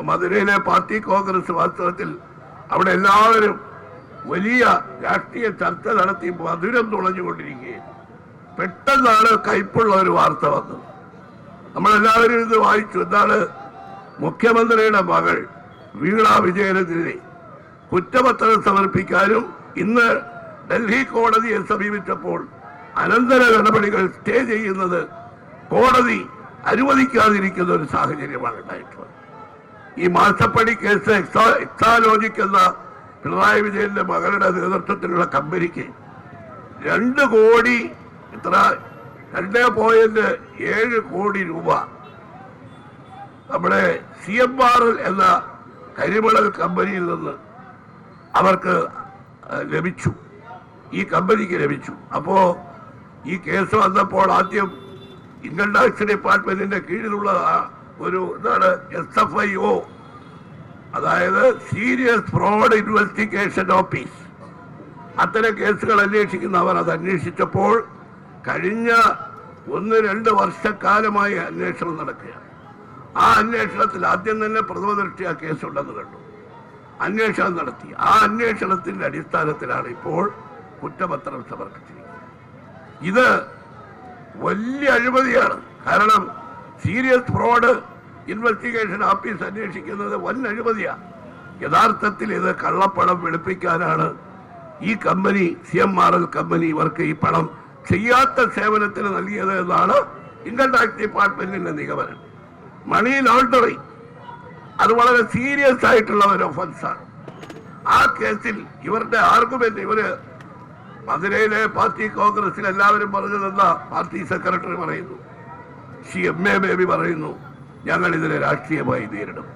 മധുരയിലെ party Congress വാസ്തവത്തിൽ അവിടെ എല്ലാവരും വലിയ രാഷ്ട്രീയ ചർച്ച നടത്തി മധുരം തുളഞ്ഞുകൊണ്ടിരിക്കുകയും പെട്ടെന്നാണ് കയ്പുള്ള ഒരു വാർത്ത വന്നത്. നമ്മളെല്ലാവരും ഇത് വായിച്ചു. എന്താണ്? മുഖ്യമന്ത്രിയുടെ മകൾ വീണ വിജയനെതിരെ കുറ്റപത്രം സമർപ്പിക്കാനും ഇന്ന് ഡൽഹി കോടതിയെ സമീപിച്ചപ്പോൾ അനന്തര നടപടികൾ സ്റ്റേ ചെയ്യുന്നത് കോടതി അനുവദിക്കാതിരിക്കുന്ന ഒരു സാഹചര്യമാണ് ഉണ്ടായിട്ടുള്ളത്. ഈ മാസപ്പടി കേസ് എക്സാ എക്സാലോജിക് എന്ന പിണറായി വിജയന്റെ മകളുടെ നേതൃത്വത്തിലുള്ള കമ്പനിക്ക് രണ്ട് കോടി എത്ര രണ്ട് പോയിന്റ് ഏഴ് കോടി രൂപ. നമ്മുടെ സി എം ആർ എൽ എന്ന കരിമണൽ കമ്പനിയിൽ നിന്ന് അവർക്ക് ലഭിച്ചു. ഈ കമ്പനിക്ക് ലഭിച്ചു. അപ്പോ ഈ കേസ് വന്നപ്പോൾ ആദ്യം ഇൻകം ടാക്സ് ഡിപ്പാർട്ട്മെന്റിന്റെ കീഴിലുള്ള ഒരു ഇതാണ് എസ് എഫ് ഐ ഒ. അതായത് സീരിയസ് ഫ്രോഡ് ഇൻവെസ്റ്റിഗേഷൻ ഓഫീസ്. അത്തരം കേസുകൾ അന്വേഷിക്കുന്നവർ അത് അന്വേഷിച്ചപ്പോൾ കഴിഞ്ഞ ഒന്ന് രണ്ട് വർഷക്കാലമായി അന്വേഷണം നടക്കുകയാണ്. ആ അന്വേഷണത്തിൽ ആദ്യം തന്നെ പ്രഥമ ദൃഷ്ടി ആ കേസുണ്ടെന്ന് കണ്ടു. അന്വേഷണം നടത്തി. ആ അന്വേഷണത്തിന്റെ അടിസ്ഥാനത്തിലാണ് ഇപ്പോൾ കുറ്റപത്രം സമർപ്പിച്ചിരിക്കുന്നത്. ഇത് വലിയ അഴിമതിയാണ്. കാരണം സീരിയസ് ഫ്രോഡ് ഇൻവെസ്റ്റിഗേഷൻ ഓഫീസ് അന്വേഷിക്കുന്നത് വൻ അഴിമതിയാണ് യഥാർത്ഥത്തിൽ ഇത് കള്ളപ്പണം വെളുപ്പിക്കാനാണ്. ഈ company C M R L company ഇവർക്ക് ഈ പണം ചെയ്യാത്ത സേവനത്തിന് നൽകിയത് എന്നാണ് ഇൻകം ടാക്സ് ഡിപ്പാർട്ട്മെന്റിന്റെ നിഗമനം. മണി ലോണ്ടറി അത് വളരെ സീരിയസ് ആയിട്ടുള്ള ഒരു ഒഫൻസാണ് ആ കേസിൽ ഇവരുടെ ആർഗ്യുമെന്റ് ഇവർ മധുരയിലെ പാർട്ടി കോൺഗ്രസിൽ എല്ലാവരും പറഞ്ഞതെന്ന പാർട്ടി സെക്രട്ടറി പറയുന്നു. സി എം എ ബേബി പറയുന്നു ഞങ്ങൾ ഇതിനെ രാഷ്ട്രീയമായി നേരിടും.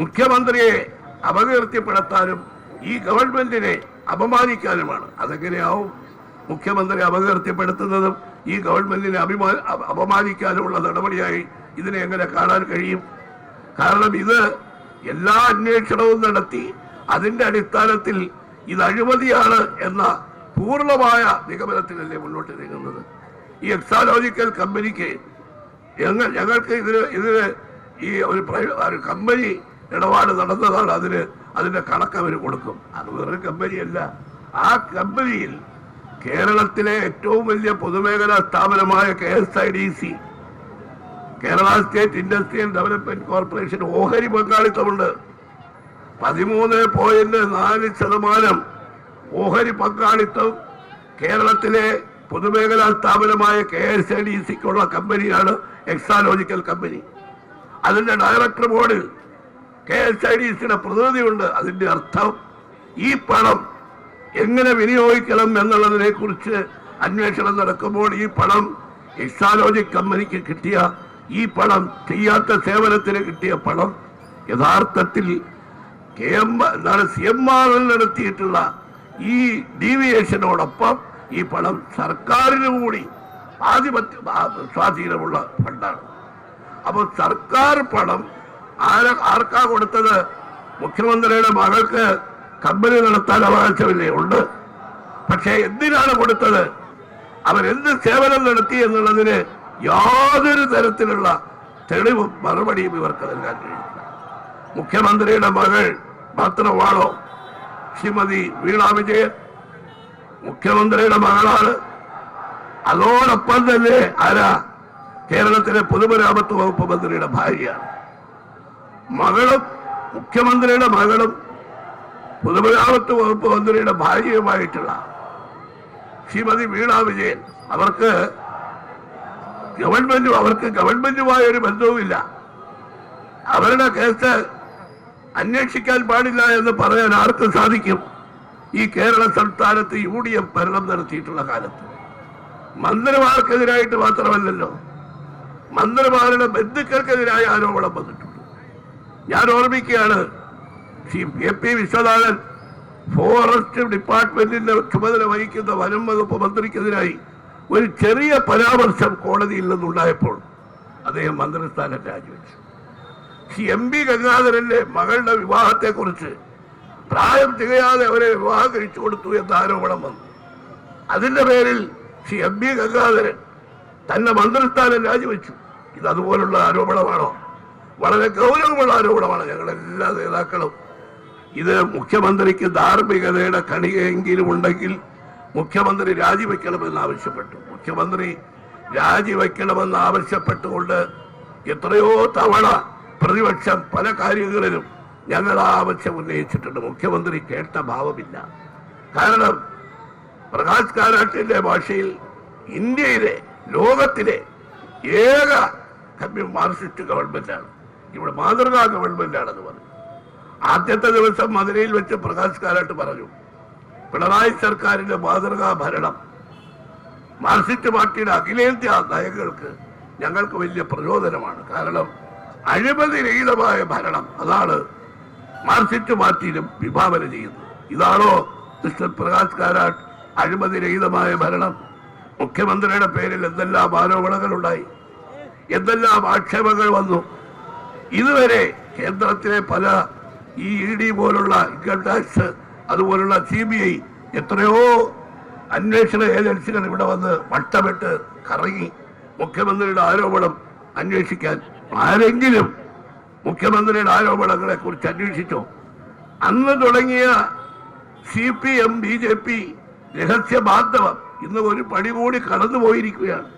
മുഖ്യമന്ത്രിയെ അപകീർത്തിപ്പെടുത്താനും ഈ ഗവൺമെന്റിനെ അപമാനിക്കാനുമാണ്. അതെങ്ങനെയാവും മുഖ്യമന്ത്രി അപകീർത്തിപ്പെടുത്തുന്നതും ഈ ഗവൺമെന്റിനെ അഭിമാ അപമാനിക്കാനുമുള്ള നടപടിയായി ഇതിനെ എങ്ങനെ കാണാൻ കഴിയും? കാരണം ഇത് എല്ലാ അന്വേഷണവും നടത്തി അതിന്റെ അടിസ്ഥാനത്തിൽ ഇത് അഴിമതിയാണ് എന്ന പൂർണമായ നിഗമനത്തിലല്ലേ മുന്നോട്ട് നീങ്ങുന്നത്? ഈ എക്സാലോജിക്കൽ കമ്പനിക്ക് ഞങ്ങൾ ഞങ്ങൾക്ക് ഇതിന് ഇതിന് ഈ ഒരു ഒരു കമ്പനി ഇടപാട് നടന്നതാണ് അതിന് അതിന്റെ കണക്ക് അവർ കൊടുക്കും. അത് വേറൊരു കമ്പനിയല്ല. ആ കമ്പനിയിൽ കേരളത്തിലെ ഏറ്റവും വലിയ പൊതുമേഖലാ സ്ഥാപനമായ K S I D C Kerala state industrial development corporation ഓഹരി പങ്കാളിത്തമുണ്ട്. പതിമൂന്ന് പോയിന്റ് നാല് ശതമാനം ഓഹരി പങ്കാളിത്തം കേരളത്തിലെ പൊതുമേഖലാ സ്ഥാപനമായ കെ എസ് എ ഡി സിക്കുള്ള കമ്പനിയാണ് എക്സാലോജിക്കൽ കമ്പനി. അതിന്റെ ഡയറക്ടർ ബോർഡിൽ കെ എസ് ഐ ഡി സിയുടെ പ്രതിനിധിയുണ്ട്. അതിന്റെ അർത്ഥം ഈ പണം എങ്ങനെ വിനിയോഗിക്കണം എന്നുള്ളതിനെ കുറിച്ച് അന്വേഷണം നടക്കുമ്പോൾ ഈ പണം എക്സാലോജിക് കമ്പനിക്ക് കിട്ടിയ ഈ പണം ചെയ്യാത്ത സേവനത്തിന് കിട്ടിയ പണം യഥാർത്ഥത്തിൽ കെ എം എന്താണ് സി എം ആർ നടത്തിയിട്ടുള്ള ഈ ഡീവിയേഷനോടൊപ്പം ഈ പണം സർക്കാരിന് കൂടി ആധിപത്യ സ്വാധീനമുള്ള ഫണ്ടാണ്. അപ്പൊ സർക്കാർ പണം ആര ആർക്കാ കൊടുത്തത്? മുഖ്യമന്ത്രിയുടെ മകൾക്ക് കമ്പനി നടത്താൻ അവകാശമില്ലേ? ഉണ്ട്. പക്ഷേ എന്തിനാണ് കൊടുത്തത്? അവരെന്ത് സേവനം നടത്തി എന്നുള്ളതിന് യാതൊരു തരത്തിലുള്ള തെളിവും മറുപടിയും ഇവർക്ക് നൽകാൻ കഴിയില്ല. മുഖ്യമന്ത്രിയുടെ മകൾ മാത്രമാണോ ശ്രീമതി വീണ വിജയൻ? മുഖ്യമന്ത്രിയുടെ മകളാണ്. അതോടൊപ്പം തന്നെ ആരാ? കേരളത്തിലെ പൊതുമരാമത്ത് വകുപ്പ് മന്ത്രിയുടെ ഭാര്യയാണ്. മകളും മുഖ്യമന്ത്രിയുടെ മകളും പൊതുമരാമത്ത് വകുപ്പ് മന്ത്രിയുടെ ഭാര്യയുമായിട്ടുള്ള ശ്രീമതി വീണ വിജയൻ. അവർക്ക് ഗവൺമെന്റും അവർക്ക് ഗവൺമെന്റുമായ ഒരു ബന്ധവുമില്ല. അവരുടെ കേസ് അന്വേഷിക്കാൻ പാടില്ല എന്ന് പറയാൻ ആർക്കും സാധിക്കും. ഈ കേരള സംസ്ഥാനത്ത് യു ഡി എഫ് ഭരണം നടത്തിയിട്ടുള്ള കാലത്ത് മന്ത്രിമാർക്കെതിരായിട്ട് മാത്രമല്ലല്ലോ. മന്ത്രിമാരുടെ ബന്ധുക്കൾക്കെതിരായ ആരോപണം വന്നിട്ടുണ്ട്. ഞാൻ ഓർമ്മിക്കുകയാണ് Shri A P Viswanathan forest ഡിപ്പാർട്ട്മെന്റിന്റെ ചുമതല വഹിക്കുന്ന വനം വകുപ്പ് മന്ത്രിക്കെതിരായി ഒരു ചെറിയ പരാമർശം കോടതിയിൽ നിന്നുണ്ടായപ്പോൾ അദ്ദേഹം മന്ത്രിസ്ഥാനം രാജിവെച്ചു. ശ്രീ എം പി ഗംഗാധരന്റെ മകളുടെ വിവാഹത്തെക്കുറിച്ച് പ്രായം തികയാതെ അവരെ വിവാഹം കഴിച്ചു കൊടുത്തു എന്ന ആരോപണം വന്നു. അതിന്റെ പേരിൽ ശ്രീ എം ബി ഗംഗാധരൻ തന്റെ മന്ത്രിസ്ഥാനം രാജിവെച്ചു. ഇത് അതുപോലുള്ള ആരോപണമാണോ? വളരെ ഗൗരവമുള്ള ആരോപണമാണ് ഞങ്ങളെല്ലാ നേതാക്കളും. ഇത് മുഖ്യമന്ത്രിക്ക് ധാർമ്മികതയുടെ കണികയെങ്കിലും ഉണ്ടെങ്കിൽ മുഖ്യമന്ത്രി രാജിവെക്കണമെന്ന് ആവശ്യപ്പെട്ടു. മുഖ്യമന്ത്രി രാജിവെക്കണമെന്ന് ആവശ്യപ്പെട്ടുകൊണ്ട് എത്രയോ തവണ പ്രതിപക്ഷം പല കാര്യങ്ങളിലും ഞങ്ങൾ ആവശ്യം ഉന്നയിച്ചിട്ടുണ്ട്. മുഖ്യമന്ത്രി കേട്ട ഭാവമില്ല. കാരണം പ്രകാശ് കാരാട്ടിന്റെ ഭാഷയിൽ ഇന്ത്യയിലെ ലോകത്തിലെ ഏക കമ്മ്യൂ മാർക്സിസ്റ്റ് ഗവൺമെന്റാണ്. ഇവിടെ മാതൃകാ ഗവൺമെന്റാണെന്ന് പറഞ്ഞു. ആദ്യത്തെ ദിവസം മധുരയിൽ വെച്ച് പ്രകാശ് കാരാട്ട് പറഞ്ഞു പിണറായി സർക്കാരിന്റെ മാതൃകാ ഭരണം. മാർക്സിസ്റ്റ് പാർട്ടിയുടെ അഖിലേന്ത്യാ നയങ്ങൾക്ക് ഞങ്ങൾക്ക് വലിയ പ്രചോദനമാണ്. കാരണം അഴിമതി രഹിതമായ ഭരണം. അതാണ് മാർക്സിസ്റ്റ് പാർട്ടിയിലും വിഭാവന ചെയ്യുന്നത് ഇതാണോ മിസ്റ്റർ പ്രകാശ് കാരാട്ട് അഴിമതി രഹിതമായ ഭരണം? മുഖ്യമന്ത്രിയുടെ പേരിൽ എന്തെല്ലാം ആരോപണങ്ങൾ ഉണ്ടായി? എന്തെല്ലാം ആക്ഷേപങ്ങൾ വന്നു? ഇതുവരെ കേന്ദ്രത്തിലെ പല ഈ ഇ ഡി പോലുള്ള ഇൻകം ടാക്സ് അതുപോലുള്ള സി ബി ഐ എത്രയോ അന്വേഷണ ഏജൻസികൾ ഇവിടെ വന്ന് വട്ടമിട്ട് കറങ്ങി മുഖ്യമന്ത്രിയുടെ ആരോപണം അന്വേഷിക്കാൻ ആരെങ്കിലും മുഖ്യമന്ത്രിയുടെ ആരോപണങ്ങളെ കുറിച്ച് അന്വേഷിച്ചോ? അന്ന് തുടങ്ങിയ C P M B J P രഹസ്യ ബാന്ധവം ഇന്ന് ഒരു പടി കൂടി കടന്നു പോയിരിക്കുകയാണ്